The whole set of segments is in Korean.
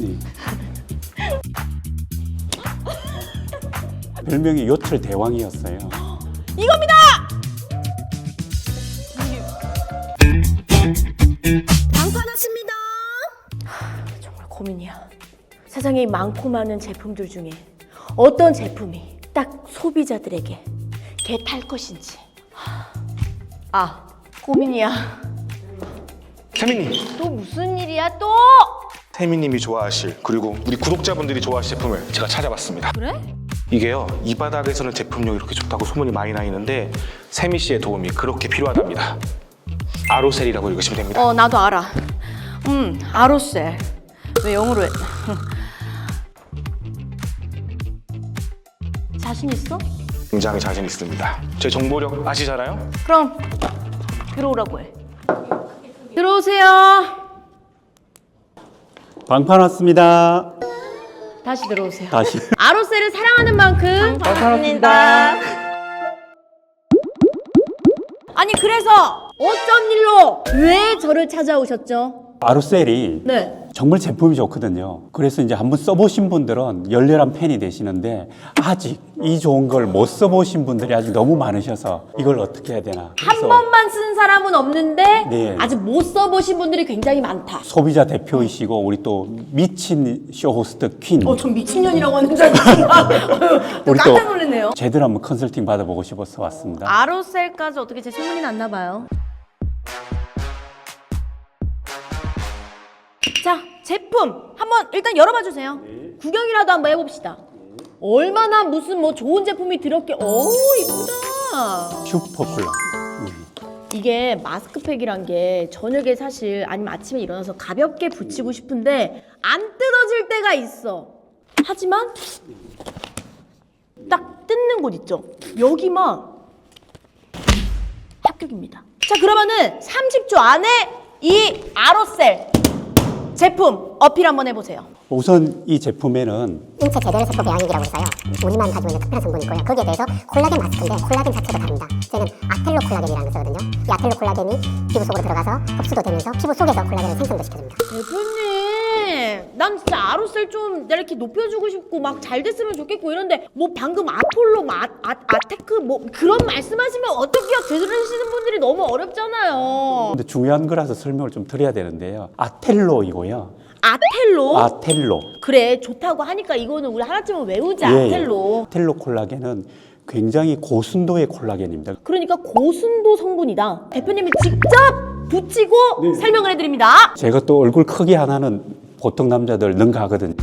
네. 별명이 요철 대왕이었어요. 이겁니다. 방파 났습니다. 정말 고민이야. 세상에 많고 많은 제품들 중에 어떤 제품이 딱 소비자들에게 개탈 것인지. 아, 고민이야. 태민님, 또 무슨 일이야 또? 태민님이 좋아하실 그리고 우리 구독자분들이 좋아하실 제품을 제가 찾아봤습니다. 그래? 이게요 이 바닥에서는 제품력이 이렇게 좋다고 소문이 많이 나 있는데 세미 씨의 도움이 그렇게 필요하답니다. 아로셀이라고 읽으시면 됩니다. 어, 나도 알아. 음, 아로셀. 왜 영어로 해? 자신 있어? 굉장히 자신 있습니다. 제 정보력 아시잖아요? 그럼 들어오라고 해. 들어오세요. 방판 왔습니다. 다시 들어오세요. 다시. 아로셀을 사랑하는 만큼 감사합니다. 아니 그래서 어쩐 일로 왜 저를 찾아오셨죠? 아루셀이 네. 정말 제품이 좋거든요. 그래서 이제 한번 써보신 분들은 열렬한 팬이 되시는데 아직 이 좋은 걸 못 써보신 분들이 아직 너무 많으셔서 이걸 어떻게 해야 되나. 한 그래서 번만 쓴 사람은 없는데 네. 아직 못 써보신 분들이 굉장히 많다. 소비자 대표이시고 우리 또 미친 쇼 호스트 퀸. 어, 전 미친년이라고 하는 줄 알았는데 우리 또 깜짝 놀랐네요. 제대로 한번 컨설팅 받아보고 싶어서 왔습니다. 아로셀까지 어떻게 제 소문이 났나 봐요. 제품 한번 일단 열어봐 주세요. 구경이라도 한번 해봅시다. 얼마나 무슨 뭐 좋은 제품이 들었게, 오 이쁘다. 음. 이게 마스크팩이란 게 저녁에 사실 아니면 아침에 일어나서 가볍게 붙이고 싶은데 안 뜯어질 때가 있어. 하지만 딱 뜯는 곳 있죠. 여기만 합격입니다. 자 그러면은 30초 안에 이 아로셀 제품 어필 한번 해보세요. 우선 이 제품에는 인체 제대로 세포 배양액이라고 해서요. 우리만 가지고 있는 특별한 성분이 있고요. 거기에 대해서 콜라겐 마스크인데 콜라겐 자체도 다릅니다. 저희는 아텔로 콜라겐이라는 걸 쓰거든요. 이 아텔로 콜라겐이 피부 속으로 들어가서 흡수도 되면서 피부 속에서 콜라겐을 생성도 시켜줍니다. 대표님, 난 진짜 아로셀 좀 내가 이렇게 높여주고 싶고 막 잘 됐으면 좋겠고 이런데 뭐 방금 아폴로, 뭐 아, 아, 아테크 뭐 그런 말씀하시면 어떡해요? 들으시는 분들이 너무 어렵잖아요. 근데 중요한 거라서 설명을 좀 드려야 되는데요. 아텔로이고요. 아텔로? 아텔로. 그래 좋다고 하니까 이거는 우리 하나쯤은 외우자. 예, 예. 아텔로. 아텔로 콜라겐은 굉장히 고순도의 콜라겐입니다. 그러니까 고순도 성분이다. 대표님이 직접 붙이고 네. 설명을 해드립니다. 제가 또 얼굴 크기 하나는 보통 남자들 능가하거든요.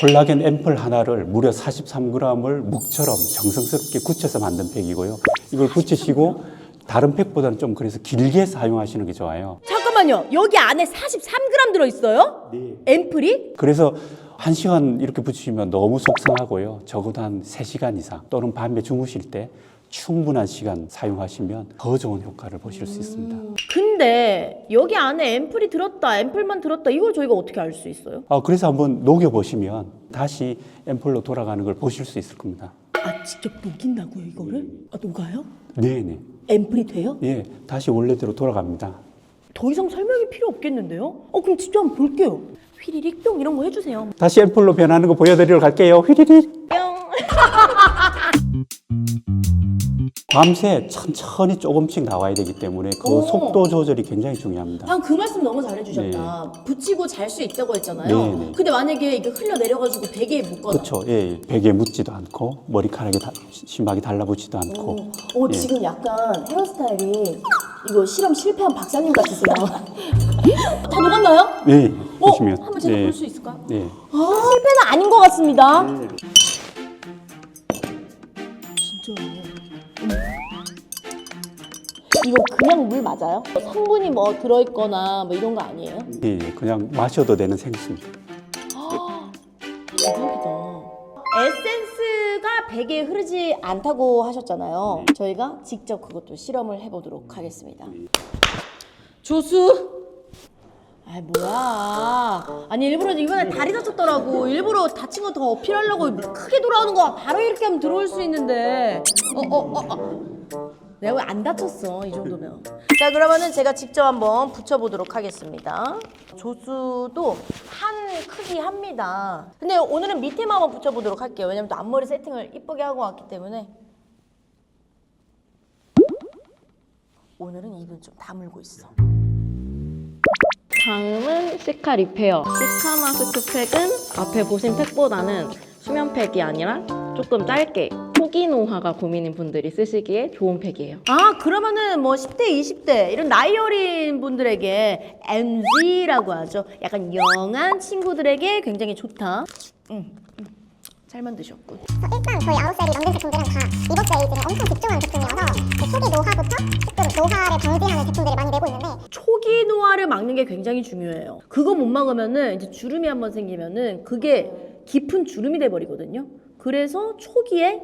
콜라겐 앰플 하나를 무려 43g을 묵처럼 정성스럽게 굳혀서 만든 팩이고요. 이걸 붙이시고 다른 팩보다는 좀 그래서 길게 사용하시는 게 좋아요. 잠깐만요. 여기 안에 43g 들어있어요? 네. 앰플이? 그래서 한 시간 이렇게 붙이시면 너무 속상하고요. 적어도 한 3시간 이상 또는 밤에 주무실 때 충분한 시간 사용하시면 더 좋은 효과를 보실 수 있습니다. 근데 여기 안에 앰플이 들었다, 앰플만 들었다 이걸 저희가 어떻게 알 수 있어요? 아, 그래서 한번 녹여보시면 다시 앰플로 돌아가는 걸 보실 수 있을 겁니다. 아 직접 녹인다고요 이거를? 아 녹아요? 네네. 앰플이 돼요? 예, 다시 원래대로 돌아갑니다. 더 이상 설명이 필요 없겠는데요? 어 그럼 직접 한번 볼게요. 휘리릭 뿅 이런 거 해주세요. 다시 앰플로 변하는 거 보여드리러 갈게요. 휘리릭. 뿅. 밤새 천천히 조금씩 나와야 되기 때문에 그 오. 속도 조절이 굉장히 중요합니다. 방금 그 말씀 너무 잘해주셨다. 붙이고 잘 수 있다고 했잖아요. 네, 네. 근데 만약에 이게 흘러 내려가지고 베개에 묶거나. 그렇죠. 예, 예. 베개에 묻지도 않고 머리카락이 다, 심하게 달라붙지도 않고. 어 예. 지금 약간 헤어스타일이 이거 실험 실패한 박사님 같으세요. 다 녹았나요? 네, 어? 보시면. 한번 제가 네. 볼수 있을까요? 네. 아, 실패는 아닌 것 같습니다. 이거 그냥 물 맞아요? 성분이 뭐 들어있거나 뭐 이런 거 아니에요? 예, 예. 그냥 마셔도 되는 생수입니다. 대박이다. 에센스가 베개에 흐르지 않다고 하셨잖아요. 저희가 직접 그것도 실험을 해보도록 하겠습니다. 조수. 아 뭐야? 아니 일부러 이번에 다리 다쳤더라고. 일부러 다친 거 더 어필하려고 크게 돌아오는 거 바로 이렇게 하면 들어올 수 있는데. 어어어 어, 내가 왜안 다쳤어 이 정도면. 자 그러면은 제가 직접 한번 붙여보도록 하겠습니다. 조수도 한 프리티합니다. 근데 오늘은 밑에만 한번 붙여보도록 할게요. 왜냐면 또 앞머리 세팅을 이쁘게 하고 왔기 때문에. 오늘은 입은 좀 다물고 있어. 다음은 시카 리페어. 시카 마스크 팩은 앞에 보신 팩보다는 수면 팩이 아니라 조금 짧게 초기 노화가 고민인 분들이 쓰시기에 좋은 팩이에요. 아 그러면은 뭐 10대, 20대 이런 나이 어린 분들에게 MZ라고 하죠. 약간 영한 친구들에게 굉장히 좋다. 음, 음. 잘 만드셨군. 그래서 일단 저희 아웃셀이 만든 제품들은 다 리버스 에이징에 엄청 집중한 제품이어서 그 초기 노화부터 조금 노화를 방지하는 제품들을 많이 내고 있는데 초기 노화를 막는 게 굉장히 중요해요. 그거 못 막으면은 이제 주름이 한번 생기면은 그게 깊은 주름이 돼 버리거든요. 그래서 초기에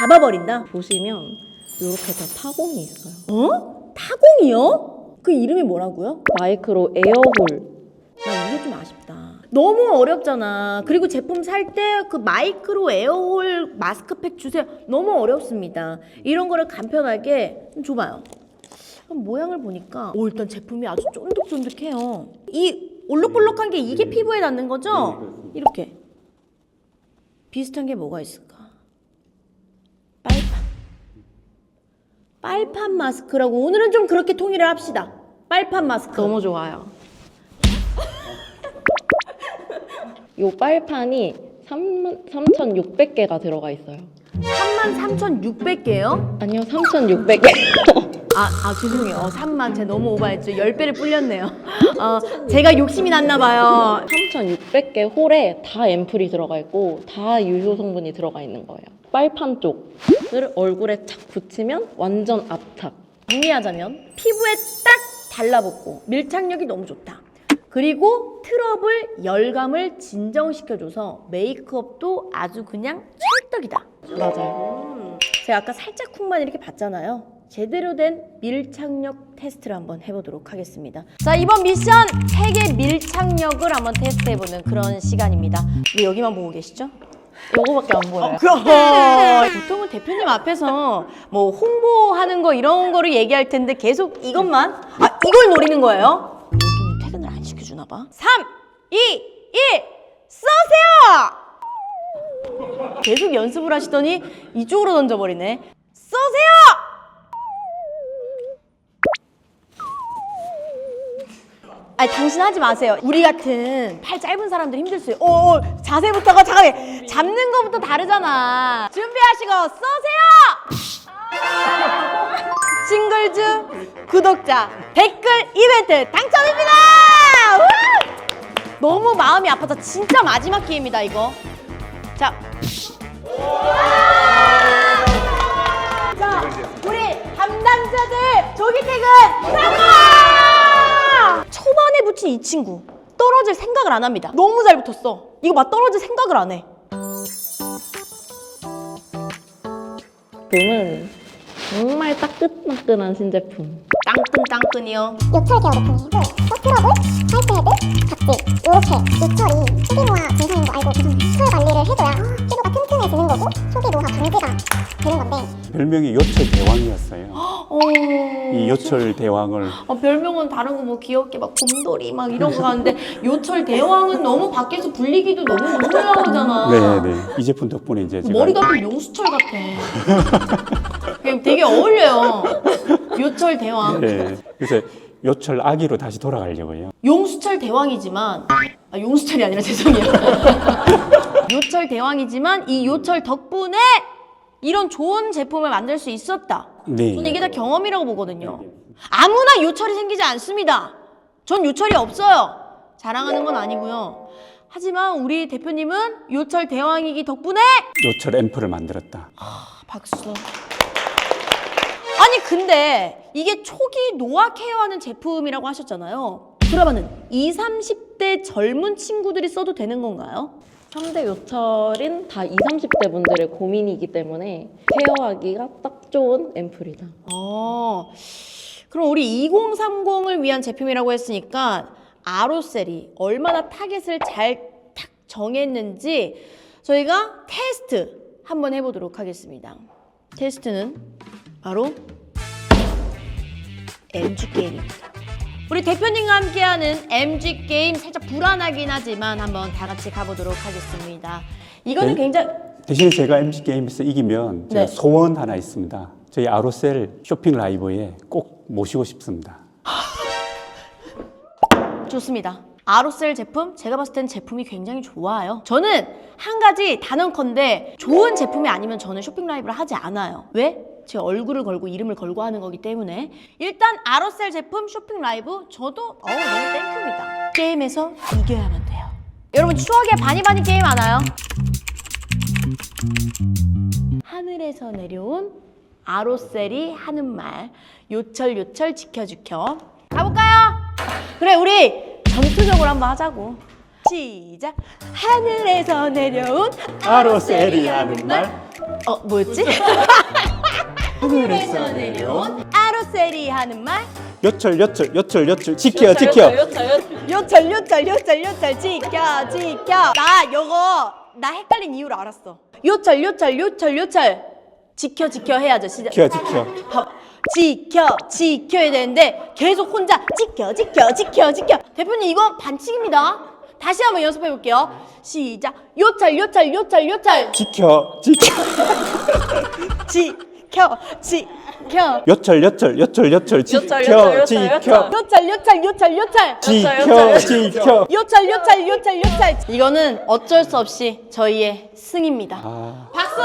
잡아버린다. 보시면 이렇게 다 타공이 있어요. 어? 타공이요? 그 이름이 뭐라고요? 마이크로 에어홀. 야, 이게 좀 아쉽다. 너무 어렵잖아. 그리고 제품 살 때 그 마이크로 에어홀 마스크팩 주세요. 너무 어렵습니다. 이런 거를 간편하게 좀 줘봐요. 모양을 보니까 오, 일단 제품이 아주 쫀득쫀득해요. 이 올록볼록한 게 이게 피부에 닿는 거죠? 이렇게. 비슷한 게 뭐가 있을까? 빨판. 빨판 마스크라고 오늘은 좀 그렇게 통일을 합시다. 빨판 마스크. 너무 좋아요. 요 빨판이 3,600개가 들어가 있어요. 33,600개요? 아니요, 3,600개. 아, 아 죄송해요. 어, 3만 제 너무 오버했죠. 10배를 불렸네요. 어, 제가 욕심이 났나 봐요. 3,600개 홀에 다 앰플이 들어가 있고 다 유효 성분이 들어가 있는 거예요. 빨판 쪽 을 얼굴에 착 붙이면 완전 압착. 정리하자면 피부에 딱 달라붙고 밀착력이 너무 좋다. 그리고 트러블 열감을 진정시켜줘서 메이크업도 아주 그냥 찰떡이다. 맞아요. 제가 아까 살짝 쿵만 이렇게 봤잖아요. 제대로 된 밀착력 테스트를 한번 해보도록 하겠습니다. 자, 이번 미션 세계 밀착력을 한번 테스트해보는 그런 시간입니다. 왜 여기만 보고 계시죠? 요거밖에 안 보여요. 그럼 보통은 대표님 앞에서 뭐 홍보하는 거 이런 거를 얘기할 텐데 계속 이것만 아 이걸 노리는 거예요? 여기는 퇴근을 안 시켜주나 봐. 3, 2, 1 쏘세요! 계속 연습을 하시더니 이쪽으로 던져버리네. 쏘세요! 아니 당신 하지 마세요. 우리 같은 팔 짧은 사람들 힘들 수 있어요. 오, 오 자세부터가 잠깐만 잡는 거부터 다르잖아. 준비하시고 쏘세요. 싱글즈 구독자 댓글 이벤트 당첨입니다. 우! 너무 마음이 아파서 진짜 마지막 기회입니다 이거. 자. 자, 우리 담당자들 조기 퇴근 성공! 붙인 이 친구 떨어질 생각을 안 합니다. 너무 잘 붙었어. 이거 봐 떨어질 생각을 안 해. 제품은 정말 따끈따끈한 신제품. 땅끈 땅끈이요. 요철 케어 제품이고 서트러블, 화이트헤드, 각질 요렇게 요철이 초기 노화 증상인 거 알고 계속 요철 관리를 해줘야 피부가 튼튼해지는 거고 초기 노화 방지가 되는 건데 별명이 요철 대왕이었어요. 어... 이 요철 대왕을 어, 별명은 다른 거 뭐 귀엽게 막 곰돌이 막 이런 거 하는데 요철 대왕은 너무 밖에서 불리기도 너무 무서워하잖아. 네, 네. 이 제품 덕분에 이제 제가 머리가 또 용수철 같아. 그냥 되게 어울려요. 요철 대왕. 네. 그래서 요철 아기로 다시 돌아가려고요. 용수철 대왕이지만 아 용수철이 아니라 죄송해요. 요철 대왕이지만 이 요철 덕분에 이런 좋은 제품을 만들 수 있었다. 네. 저는 이게 다 경험이라고 보거든요. 아무나 요철이 생기지 않습니다. 전 요철이 없어요. 자랑하는 건 아니고요. 하지만 우리 대표님은 요철 대왕이기 덕분에 요철 앰플을 만들었다. 박수. 아니 근데 이게 초기 노화 케어하는 제품이라고 하셨잖아요. 그러면은 20, 30대 젊은 친구들이 써도 되는 건가요? 3대 요철인 다 20, 30대 분들의 고민이기 때문에 케어하기가 딱 좋은 앰플이다. 어. 그럼 우리 2030을 위한 제품이라고 했으니까 아로셀이 얼마나 타겟을 잘 탁 정했는지 저희가 테스트 한번 해보도록 하겠습니다. 테스트는 바로 MG 게임입니다. 우리 대표님과 함께하는 MG 게임 살짝 불안하긴 하지만 한번 다 같이 가보도록 하겠습니다. 이거는 네. 굉장히 대신에 제가 MC 게임에서 이기면 제가 네. 소원 하나 있습니다. 저희 아로셀 쇼핑 라이브에 꼭 모시고 싶습니다. 좋습니다. 아로셀 제품 제가 봤을 땐 제품이 굉장히 좋아요. 저는 한 가지 단언컨대 좋은 제품이 아니면 저는 쇼핑 라이브를 하지 않아요. 왜? 제 얼굴을 걸고 이름을 걸고 하는 거기 때문에 일단 아로셀 제품 쇼핑 라이브 저도 어우 너무 땡큐입니다. 게임에서 이겨야만 돼요. 여러분 추억의 바니바니 게임 아나요? 하늘에서 내려온 아로셀이 하는 말 요철 요철 지켜주켜 가볼까요? 그래 우리 전투적으로 한번 하자고 시작 하늘에서 내려온 아로셀이 하는 말 어 뭐였지? 하늘에서 내려온 아로셀이 하는 말 요철 요철 요철 요철 지켜 지켜 요철 요철 요철 요철 지켜 지켜 나 요거 나 헷갈린 이유를 알았어 요철 요철 요철 요철 지켜 지켜 해야죠 시작 지켜 지켜 봐, 지켜 지켜야 되는데 계속 혼자 지켜 지켜 지켜 지켜 대표님 이거 반칙입니다 다시 한번 연습해 볼게요 시작 요철 요철 요철 요철 지켜 지켜 지 켜 지켜 요철 요철 요철 요철 지켜 요철, 지켜 요철 요철 요철 요철 지켜 지켜 요철 요철 요철 요철 이거는 어쩔 수 없이 저희의 승입니다 아, 박수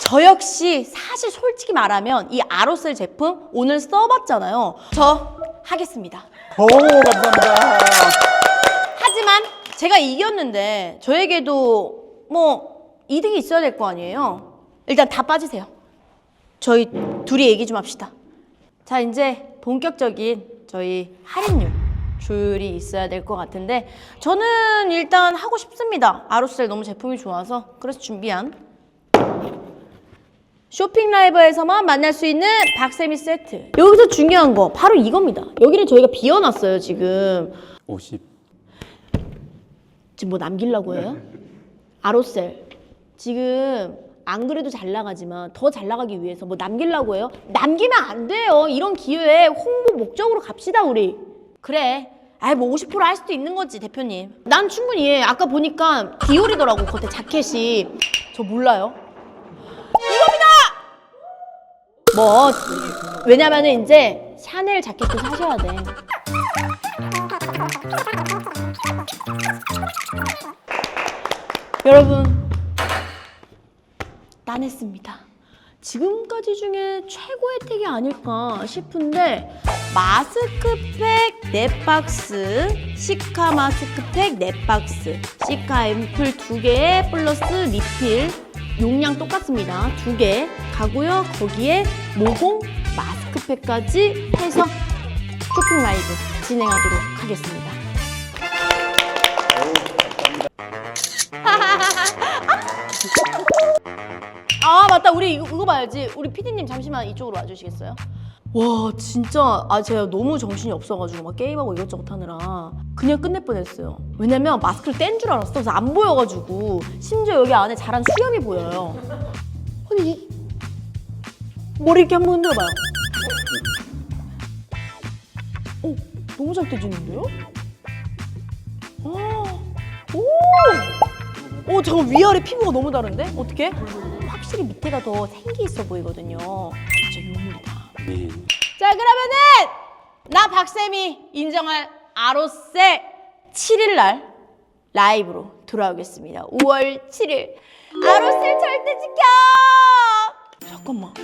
저 역시 사실 솔직히 말하면 이 아로셀 제품 오늘 써봤잖아요 저 하겠습니다 오 감사합니다 하지만 제가 이겼는데 저에게도 뭐 이득이 있어야 될 거 아니에요 일단 다 빠지세요. 저희 둘이 얘기 좀 합시다. 자 이제 본격적인 저희 할인율 조율이 있어야 될 것 같은데 저는 일단 하고 싶습니다. 아로셀 너무 제품이 좋아서. 그래서 준비한 쇼핑 라이브에서만 만날 수 있는 박세미 세트. 여기서 중요한 거 바로 이겁니다. 여기를 저희가 비워놨어요 지금. 50 지금 뭐 남기려고 해요? 아로셀 지금 안 그래도 잘 나가지만 더 잘 나가기 위해서 뭐 남기려고 해요? 남기면 안 돼요. 이런 기회에 홍보 목적으로 갑시다 우리. 그래. 아이 뭐 50%할 수도 있는 거지 대표님. 난 충분히 이해. 아까 보니까 비올이더라고 겉에 자켓이. 저 몰라요. 이겁니다. 뭐 왜냐면은 이제 샤넬 자켓도 사셔야 돼. 여러분 따냈습니다. 지금까지 중에 최고 혜택이 아닐까 싶은데 마스크팩 4박스, 시카 마스크팩 4박스, 시카 앰플 2개에 플러스 리필 용량 똑같습니다. 2개 가고요. 거기에 모공 마스크팩까지 해서 쇼핑 라이브 진행하도록 하겠습니다. 아 맞다 우리 이거, 이거 봐야지 우리 PD님 잠시만 이쪽으로 와주시겠어요? 와 진짜 아 제가 너무 정신이 없어가지고 막 게임하고 이것저것 하느라 그냥 끝낼 뻔했어요 왜냐면 마스크를 뗀 줄 알았어 그래서 안 보여가지고 심지어 여기 안에 자란 수염이 보여요 아니 이 머리 이렇게 한번 흔들어봐요 오 너무 잘 떼지는데요? 아, 오! 오 잠깐 위아래 피부가 너무 다른데? 어떻게? 확실히 밑에가 더 생기 있어 보이거든요. 진짜 유물이다. 네. 자 그러면은 나 박쌤이 인정할 아로셀 7일 날 라이브로 돌아오겠습니다. 5월 7일 아로셀 절대 지켜. 잠깐만.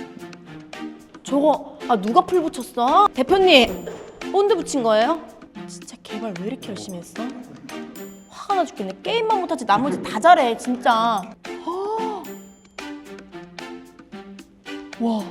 저거 아 누가 풀 붙였어? 대표님 본드 붙인 거예요? 진짜 개발 왜 이렇게 열심히 했어? 화가 나 죽겠네. 게임만 못하지 나머지 다 잘해 진짜. 와